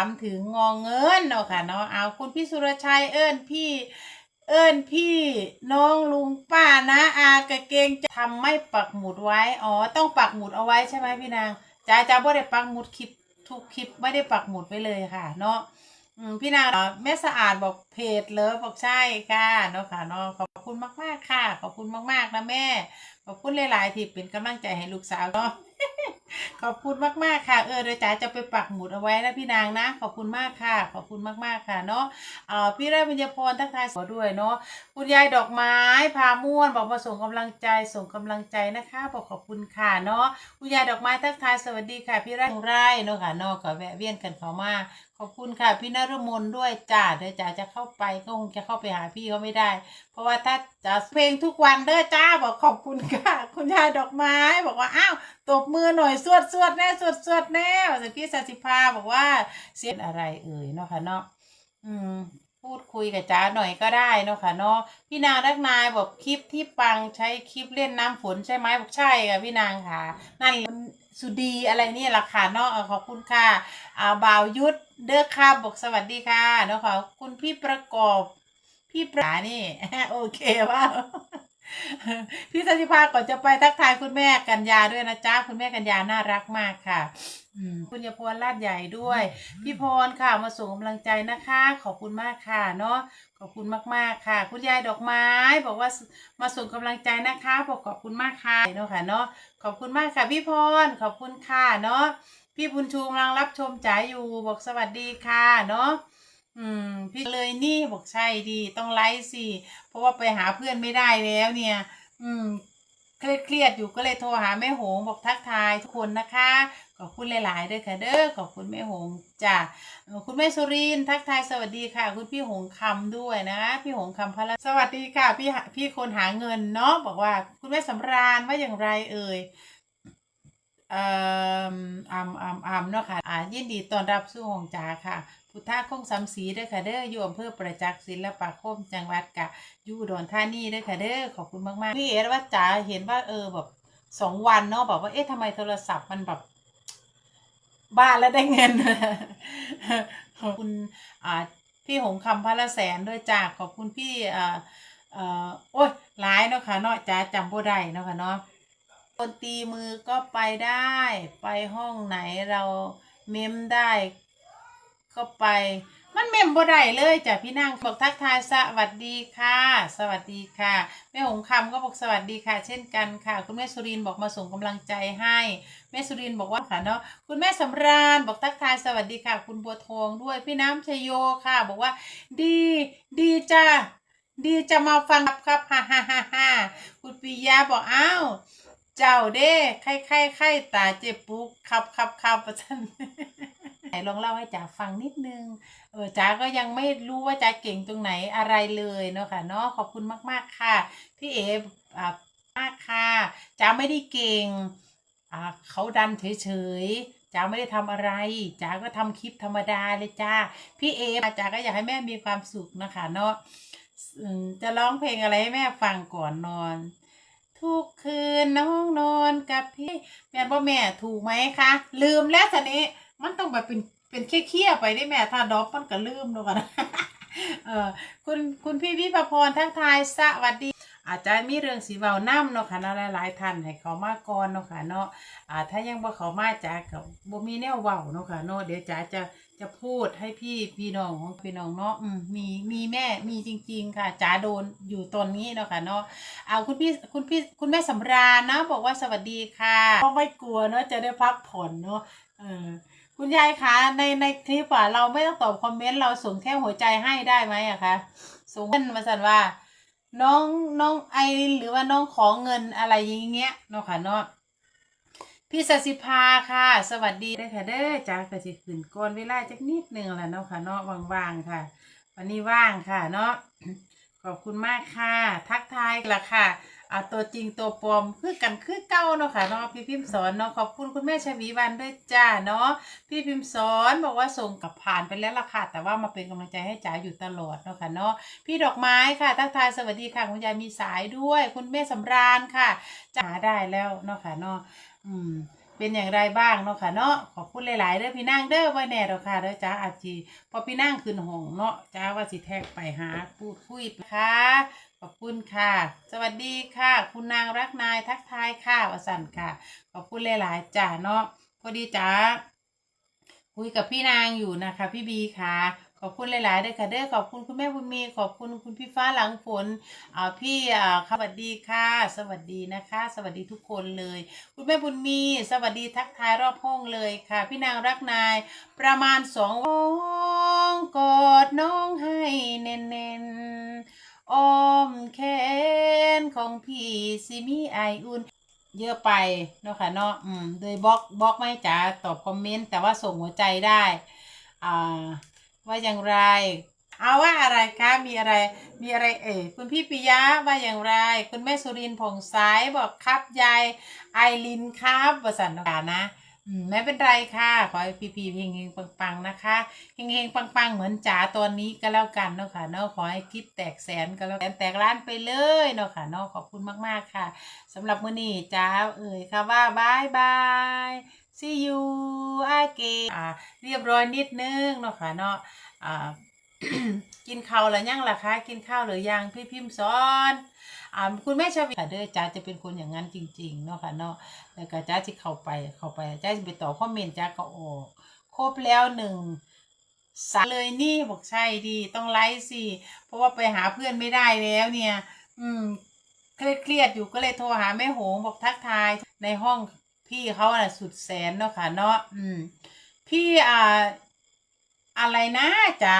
ามถึงงอเงินเนาะค่ะเนาะเอาคุณพี่สุรชัยเอิญพี่เอิญพี่น้องลุงป้านะอากะเกงจะทำไม่ปักหมุดไว้อ๋อต้องปักหมุดเอาไว้ใช่ไหมพี่นางจ้าจ้าบ่ได้ปักหมุดคลิปทุกคลิปไม่ได้ปักหมุดไว้เลยค่ะ เนาะพี่นางแม่สะอาดบอกเพจเลิฟบอกใช่ค่ะเนาะค่ะเนาะขอบคุณมากๆค่ะ ขอบคุณมากๆนะแม่ ขอบคุณหลาย ๆ ที่เป็นกำลังใจให้ลูกสาวเนาะ ขอบคุณมาก ๆ ค่ะ เออเดี๋ยวจ๋าจะไปปักหมุดเอาไว้นะพี่นางนะ ขอบคุณมากค่ะ ขอบคุณมาก ๆ ค่ะเนาะเอ่อพี่ไร่บุญญพรทักทายสวด้วยเนาะคุณยายดอกไม้พาม่วนบอกมาส่งกำลังใจส่งกำลังใจนะคะบอกขอบคุณค่ะเนาะคุณยายดอกไม้ทักทายสวัสดีค่ะ พี่ไร่ของไร่เนาะค่ะเนาะก็แวะเวียนกันเข้ามาขอบคุณค่ะพี่นรมนด้วยจ้าเดี๋ยวจ๋าจะเข้าไปก็คงจะเข้าไปหาพี่เขาไม่ได้ เพราะว่าถ้าจะเพลงทุกวันเด้อจ้าบอกขอบคุณค่ะ คุณยายดอกไม้บอกว่าอ้าวตบมือหน่อยสวดสวดแน่สวดสวดแน่แต่พี่สัสิภาบอกว่าเสียงอะไรเอ่ยเนาะค่ะเนาะอืมพูดคุยกับจ้าหน่อยก็ได้เนาะค่ะเนาะพี่นางรักนายบอกคลิปที่ปังใช้คลิปเล่นน้ำฝนใช่ไหมบอกใช่ค่ะพี่นางค่ะ นั่นสุดีอะไรนี่แหละค่ะเนาะเออขอบคุณค่ะอ่าบ่าวยุทธเด้อค่ะบอกสวัสดีค่ะเนาะขอบคุณพี่ประกอบพี่ปรานี่ โอเคว่า พี่สันติภาก่อนจะไปทักทายคุณแม่กัญญาด้วยนะจ๊ะคุณแม่กัญญาน่ารักมากค่ะอืมคุณยายพรลาดใหญ่ด้วย พี่พรค่ะมาส่งกำลังใจนะคะ ขอบคุณมากค่ะเนาะขอบคุณมากๆค่ะ คุณยายดอกไม้ บอกว่ามาส่งกำลังใจนะคะบอกขอบคุณมากค่ะเนาะค่ะเนาะขอบคุณมากค่ะพี่พรขอบคุณค่ะเนาะพี่บุญชูกำลังรับชมจ๋าอยู่บอกสวัสดีค่ะเนาะ อืม พี่เลยนี่บอกใช่ดีต้องไลฟ์สิ เพราะว่าไปหาเพื่อนไม่ได้แล้วเนี่ย อืมเครียดเครียดๆอยู่ก็เลยโทรหาแม่หงบอกทักทายทุกคนนะคะ ขอบคุณหลายๆด้วยค่ะเด้อขอบคุณแม่หงจ้ะคุณแม่สุรินทักทายสวัสดีค่ะ คุณพี่หงคำด้วยนะพี่หงคำพระสวัสดีค่ะพี่พี่คนหาเงินเนาะบอกว่าคุณแม่สำราญว่าอย่างไรเอ่ย เอ่ออ่ำอ่ำอ่ำเนาะค่ะอ่ายินดีต้อนรับสู่ห้องจ๋าค่ะ พุทธาคงสำศรีเด้อค่ะเด้ออยู่อำเภอประจักษ์ศิลปาคมจังหวัดกะอยู่อุดอนธานีเด้อค่ะเด้อขอบคุณมากๆพี่เอ๋ว่าจ๋าเห็นว่าเออแบบสองวันเนาะบอกว่าเอ๊ะทำไมโทรศัพท์มันแบบบ้านแล้วได้เงินขอบคุณอ่าพี่หงคำพระละแสนด้วยจ้าขอบคุณพี่อ่าเอ่อโอ้ยหลายเนาะค่ะเนาะจ้าจำบ่ได้เนาะค่ะเนาะ คนตีมือก็ไปได้ ไปห้องไหนเราเมมได้ก็ไป มันเมมบ่ได้เลยจ้ะพี่นางบอกทักทายสวัสดีค่ะ สวัสดีค่ะแม่หงคำก็บอกสวัสดีค่ะ เช่นกันค่ะ คุณแม่สุรินบอกมาส่งกำลังใจให้แม่สุรินบอกว่าค่ะเนาะคุณแม่สำราญบอกทักทายสวัสดีค่ะ คุณบัวทองด้วยพี่น้ำชโยค่ะ บอกว่า ดีดีจ้าดีจะมาฟังครับครับฮ่าฮ่าฮ่าฮ่าคุณปิยาบอกอ้าว เจ้าเด้ไข้ไข้ไข้ตาเจ็บปุ๊กครับครับครับประชันไหนลองเล่าให้จ๋าฟังนิดนึง เออจ๋าก็ยังไม่รู้ว่าจ๋าเก่งตรงไหนอะไรเลยเนาะค่ะเนาะขอบคุณมากๆค่ะ พี่เออ่ามากค่ะจ๋าไม่ได้เก่งอ่าเขาดันเฉยๆจ๋าไม่ได้ทำอะไรจ๋าก็ทำคลิปธรรมดาเลยจ้าพี่เอจ๋าก็อยากให้แม่มีความสุขนะคะเนาะจะร้องเพลงอะไรให้แม่ฟังก่อนนอน ทุกคืนน้องนอนกับพี่แม่บ่แม่ถูกไหมคะ ลืมแล้วทีนี้มันต้องแบบเป็นเป็นเคี้ยๆไปได้แม่ถ้าดอกมันก็ลืมแล้วกันเออคุณคุณพี่วิภพรทักทายสวัสดี อาจจะมีเรื่องสีเว้าน้ำเนาะค่ะเนาะหลายๆท่านให้เขามาก่อนเนาะค่ะเนาะอ่าถ้ายังบ่เขามาจ๋ากับบ่มีแนวเว้าเนาะค่ะเนาะเดี๋ยวจ๋าจะ จะพูดให้พี่พี่น้องของพี่น้องเนาะอืมมีมีแม่มีจริง ๆ ค่ะจ๋าโดนอยู่ตอนนี้เนาะค่ะเนาะเอาคุณพี่คุณพี่คุณแม่สำราญนะ บอกว่าสวัสดีค่ะก็ไม่กลัวเนาะจะได้พักผ่อนเนาะเออคุณยายคะในในคลิปอะเราไม่ต้องตอบคอมเมนต์เราส่งแค่หัวใจให้ได้ไหมอะคะส่งเงินมาสันว่า น้องน้องไอรินหรือว่าน้องขอเงินอะไรอย่างเงี้ยเนาะค่ะเนาะ พี่สสิภาค่ะ สวัสดีด้ค่ะเด้อจ้ากระสิขึ้นก่อนเวลาจักนิดนึงแหละเนาะค่ะเนาะว่างๆค่ะ วันนี้ว่างค่ะเนาะขอบคุณมากค่ะ ทักทายละค่ะ อ่าตัวจริงตัวปลอมคือกันคือเก้าเนาะค่ะเนาะพี่พิมพ์สอนเนาะขอบคุณคุณแม่ชวีวันด้วยจ้าเนาะพี่พิมพ์สอนบอกว่าส่งกับผ่านไปแล้วล่ะค่ะแต่ว่ามาเป็นกำลังใจให้จ๋าอยู่ตลอดเนาะค่ะเนาะพี่ดอกไม้ค่ะทักทายสวัสดีค่ะคุณยายมีสายด้วย คุณแม่สำราญค่ะจ๋าได้แล้วเนาะค่ะเนาะอืมเป็นอย่างไรบ้างเนาะค่ะเนาะขอบคุณหลาย ๆเด้อพี่นางเด้อไว้แน่เด้อค่ะเด้อจ้าอาจีพอพี่นางขึ้นห้องเนาะจ้าว่าสิแท็กไปหาพูดคุยค่ะ ขอบคุณค่ะ สวัสดีค่ะ คุณนางรักนายทักทายค่ะวสันต์ค่ะ ขอบคุณหลายๆจ้าเนาะพอดีจ้าคุยกับพี่นางอยู่นะคะ พี่บีค่ะ ขอบคุณหลายๆเด้อค่ะเด้อขอบคุณคุณแม่บุญมี ขอบคุณคุณพี่ฟ้าหลังฝนอ่าพี่อ่าสวัสดีค่ะ สวัสดีนะคะ สวัสดีทุกคนเลย คุณแม่บุญมี สวัสดีทักทายรอบห้องเลยค่ะ พี่นางรักนาย ประมาณสองวงกอดน้องให้แน่นๆ อ้อมแขนของพี่สิมีไออุ่น เยอะไปเนาะค่ะเนาะอืมโดยบล็อกบล็อกไม่จ๋าตอบคอมเมนต์แต่ว่าส่งหัวใจได้ อ่า ว่าอย่างไร เอาว่าอะไรคะมีอะไร มีอะไรเอ่ยคุณพี่ปิยะว่าอย่างไร คุณแม่สุรินผ่องสายบอกครับยายไอรินครับประสันกานะ ไม่เป็นไรค่ะ ขอให้พี่พีเฮงเฮงปังๆนะคะเฮงเฮงปังๆ เหมือนจ๋าตอนนี้ก็แล้วกันเนาะค่ะเนาะขอให้คลิปแตกแสนก็แล้วกันแตกล้านไปเลยเนาะค่ะเนาะขอบคุณมากๆค่ะสำหรับมื้อนี้จ้าเอ่ยค่ะว่าบายบาย see you again อ่าเรียบร้อยนิดนึงเนาะค่ะเนาะอ่ากินข้าวหรือยังล่ะคะกินข้าวหรือยังพี่พิมพ์สอน อ่าคุณแม่ชวีค่ะเด้อจ้าจะเป็นคนอย่างนั้นจริง ๆ เนาะค่ะเนาะแล้วก็จ้าจะเข้าไปเข้าไปจ้าจะไปต่อบคอมเมนต์จ้าก็ออก ครบแล้วหนึ่งสาเลยนี่บอกใช่ดีต้องไลฟ์สิเพราะว่าไปหาเพื่อนไม่ได้แล้วเนี่ย อืมเครียดเครียดๆอยู่ก็เลยโทรหาแม่หงบอกทักทายในห้องพี่เขาน่ะสุดแสนเนาะค่ะเนาะอืมพี่อ่า อะไรนะจ๋า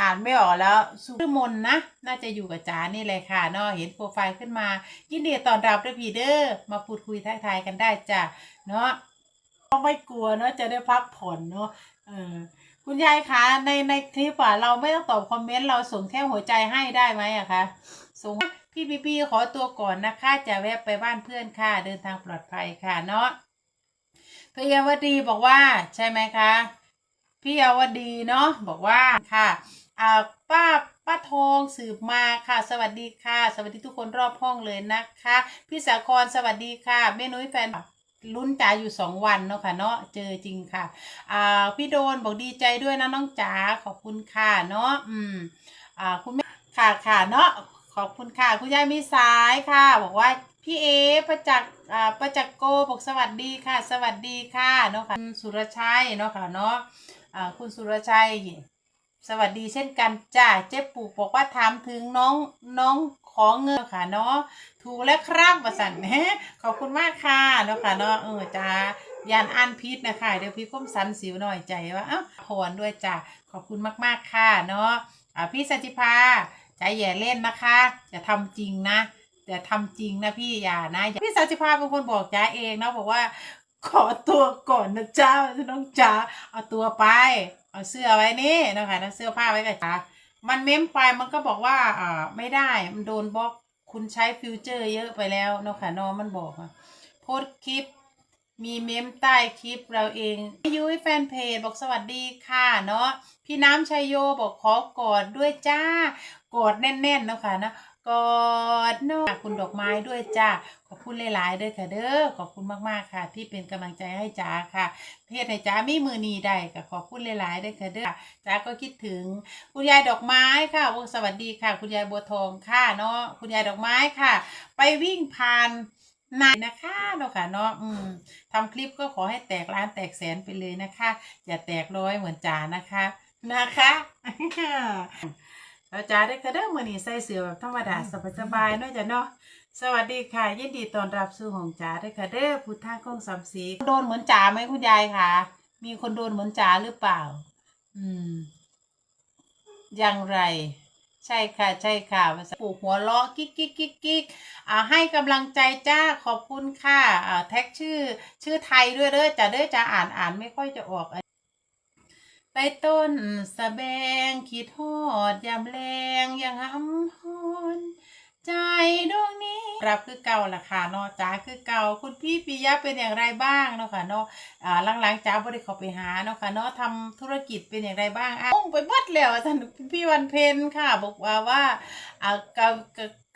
อ่านไม่ออกแล้วสุมนนะ น่าจะอยู่กับจ๋านี่เลยค่ะเนาะเห็นโปรไฟล์ขึ้นมา ยินดีตอนรับด้วยพีเด้อมาพูดคุยทักทายกันได้จ้ะเนาะไม่กลัวเนาะจะได้พักผ่อนเนาะเออคุณยายคะในในคลิปอะเราไม่ต้องตอบคอมเมนต์เราส่งแค่หัวใจให้ได้ไหมอะคะส่งพี่บีบีขอตัวก่อนนะคะจะแวะไปบ้านเพื่อนค่ะ เดินทางปลอดภัยค่ะเนาะพยาวดีบอกว่าใช่ไหมคะ พี่ยาวดีเนาะบอกว่าค่ะอ่าป้าป้าทองสืบมาค่ะ สวัสดีค่ะ สวัสดีทุกคนรอบห้องเลยนะคะ พี่สาครสวัสดีค่ะแม่นุ้ยแฟนลุ้นจ๋าอยู่สองวันเนาะค่ะเนาะเจอจริงค่ะอ่าพี่โดนบอกดีใจด้วยนะน้องจ๋าขอบคุณค่ะเนาะอืมอ่าคุณแม่ค่ะค่ะเนาะขอบคุณค่ะ คุณยายมีสายค่ะ บอกว่าพี่เอประจักษ์อ่าประจักษ์โกบอกสวัสดีค่ะ สวัสดีค่ะเนาะค่ะคุณสุรชัยเนาะค่ะเนาะ อ่าคุณสุรชัย สวัสดีเช่นกันจ้าเจ๊ปูกบอกว่าถามถึงน้องน้องของเงินค่ะเนาะถูกแล้วครับประสันแหมขอบคุณมากค่ะเนาะค่ะเนาะเออจ้ายานอ่านพิษนะคะเดี๋ยวพี่ก้มสันสิวหน่อยใจว่าอ้าวพรด้วยจ้าขอบคุณมากๆค่ะเนาะอ่าพี่สัจจิภาใจแย่าเล่นนะคะอย่าทำจริงนะอย่าทำจริงนะพี่อย่านะพี่สัจจิภาเป็นคนบอกจ้าเองเนาะบอกว่า ขอตัวก่อนนะจ้าน้องจ้าเอาตัวไป เอาเสื้อไว้นี่นะคะนะเสื้อผ้าไว้กับจ้ามันเม้มไปมันก็บอกว่าอ่าไม่ได้มันโดนบล็อกคุณใช้ฟิวเจอร์เยอะไปแล้วนะคะเนอะมันบอกอะโพสคลิป มีเมมใต้คลิปเราเองยุ้ยแฟนเพจบอกสวัสดีค่ะเนาะพี่น้ำชัยโยบอกขอกอดด้วยจ้ากอดแน่นๆนะคะนะ กอดเนาะคุณดอกไม้ด้วยจ้าขอบคุณหลายๆด้วยค่ะเด้อขอบคุณมากๆค่ะ ที่เป็นกำลังใจให้จ้าค่ะเพจให้จ้ามีมือนีได้ก็ขอบคุณหลายๆด้วยค่ะเด้อจ้าก็คิดถึง คุณยายดอกไม้ค่ะสวัสดีค่ะ คุณยายบัวทองค่ะเนาะคุณยายดอกไม้ค่ะ ไปวิ่งผ่านนายนะคะเนาะค่ะเนาะอืมทำคลิปก็ขอให้แตกล้านแตกแสนไปเลยนะคะ อย่าแตกร้อยเหมือนจ๋านะคะนะคะ แล้วจ๋าได้กระเด้อมือนี้ใส่เสื้อแบบธรรมดาสบายๆเนาะจ้ะเนาะสวัสดีค่ะ ยินดีต้อนรับสู่ของจ๋าได้กระเด้อพุทธาคงสามสีโดนเหมือนจ๋าไหมคุณยายคะมีคนโดนเหมือนจ๋าหรือเปล่า อืมอย่างไร ใช่ค่ะ ใช่ค่ะภาษาปลูกหัวเราะกิ๊กกิ๊กกิ๊กกิ๊กอ่าให้กำลังใจจ้าขอบคุณค่ะอ่าแท็กชื่อ ชื่อไทยด้วยเด้อจ้าเด้อจ้าอ่านอ่านไม่ค่อยจะออก ใต้ต้นสะแบงขีดทอดยามแรงยังหำฮอนใจดวงนี้รับคือเก่าล่ะค่ะเนาะจ้าคือเก่าคุณพี่ปิยะเป็นอย่างไรบ้างเนาะค่ะเนาะอ่าหลังๆจ้าบริขอไปหาเนาะค่ะเนาะทำธุรกิจเป็นอย่างไรบ้างอะงไปหมดแล้วท่านพี่วันเพ็ญค่ะ บอกว่าว่าอ่าก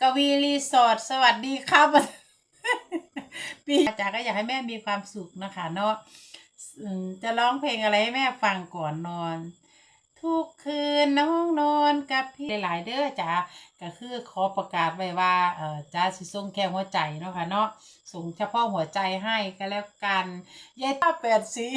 กวีรีสอร์ทสวัสดีครับปีจ๋าก็อยากให้แม่มีความสุขนะคะเนาะ จะร้องเพลงอะไรให้แม่ฟังก่อนนอน ทุกคืนน้องนอนกับพี่หลาย ๆ เด้อจ้าก็คือขอประกาศไว้ว่าเออจ้าสิส่งแค่หัวใจเนาะค่ะเนาะส่งเฉพาะหัวใจให้ก็แล้วกันยายต้าแปดสี